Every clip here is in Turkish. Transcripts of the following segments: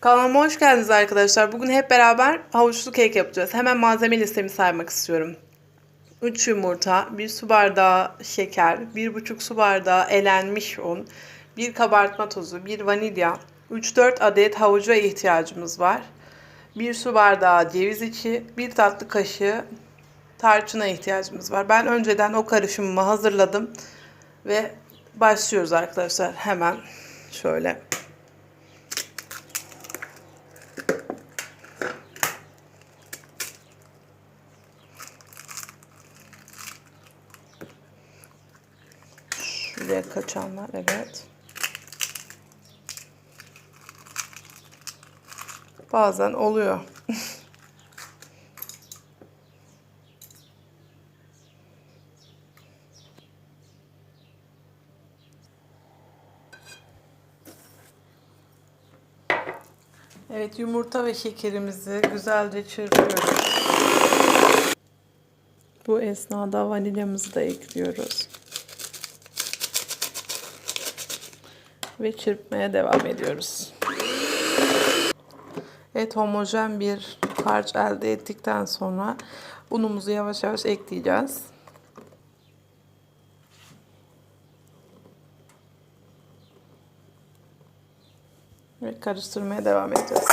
Kanalıma hoş geldiniz arkadaşlar. Bugün hep beraber havuçlu kek yapacağız. Hemen malzeme listemi saymak istiyorum. 3 yumurta, 1 su bardağı şeker, 1,5 su bardağı elenmiş un, 1 kabartma tozu, 1 vanilya, 3-4 adet havuca ihtiyacımız var. 1 su bardağı ceviz içi, 1 tatlı kaşığı tarçına ihtiyacımız var. Ben önceden o karışımımı hazırladım ve başlıyoruz arkadaşlar hemen şöyle. Şuraya kaçanlar evet. Bazen oluyor. Evet yumurta ve şekerimizi güzelce çırpıyoruz. Bu esnada vanilyamızı da ekliyoruz. Ve çırpmaya devam ediyoruz. Evet homojen bir harç elde ettikten sonra unumuzu yavaş yavaş ekleyeceğiz. Ve karıştırmaya devam edeceğiz.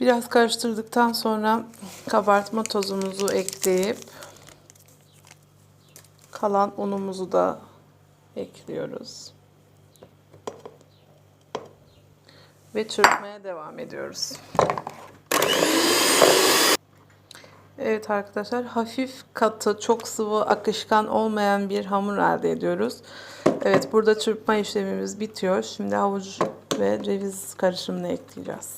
Biraz karıştırdıktan sonra kabartma tozumuzu ekleyip kalan unumuzu da ekliyoruz. Ve çırpmaya devam ediyoruz. Evet arkadaşlar hafif katı, çok sıvı, akışkan olmayan bir hamur elde ediyoruz. Evet burada çırpma işlemimiz bitiyor. Şimdi havuç ve ceviz karışımını ekleyeceğiz.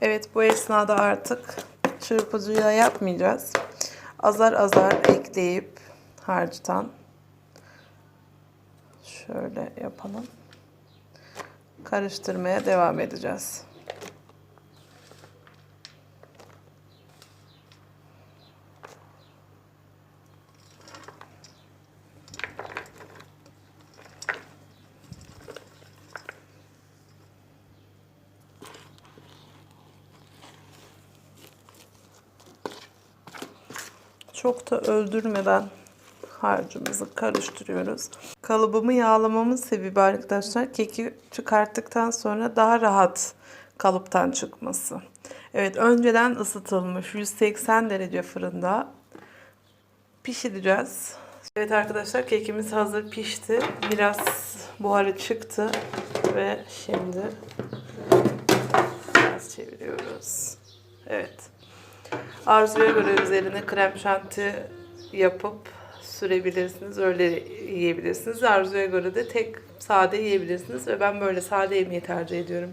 Evet bu esnada artık çırpıcıyla yapmayacağız. Azar azar ekleyip harçtan şöyle yapalım. Karıştırmaya devam edeceğiz. Çok da öldürmeden harcımızı karıştırıyoruz. Kalıbımı yağlamamın sebebi arkadaşlar keki çıkarttıktan sonra daha rahat kalıptan çıkması. Evet önceden ısıtılmış 180 derece fırında pişireceğiz. Evet arkadaşlar kekimiz hazır pişti. Biraz buharı çıktı ve şimdi biraz çeviriyoruz. Evet. Arzuya göre üzerine krem şanti yapıp sürebilirsiniz. Öyle yiyebilirsiniz. Arzuya göre de tek sade yiyebilirsiniz. Ve ben böyle sade yemeği tercih ediyorum.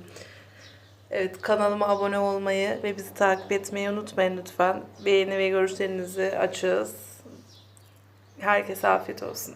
Evet kanalıma abone olmayı ve bizi takip etmeyi unutmayın lütfen. Beğeni ve görüşlerinizi açığız. Herkese afiyet olsun.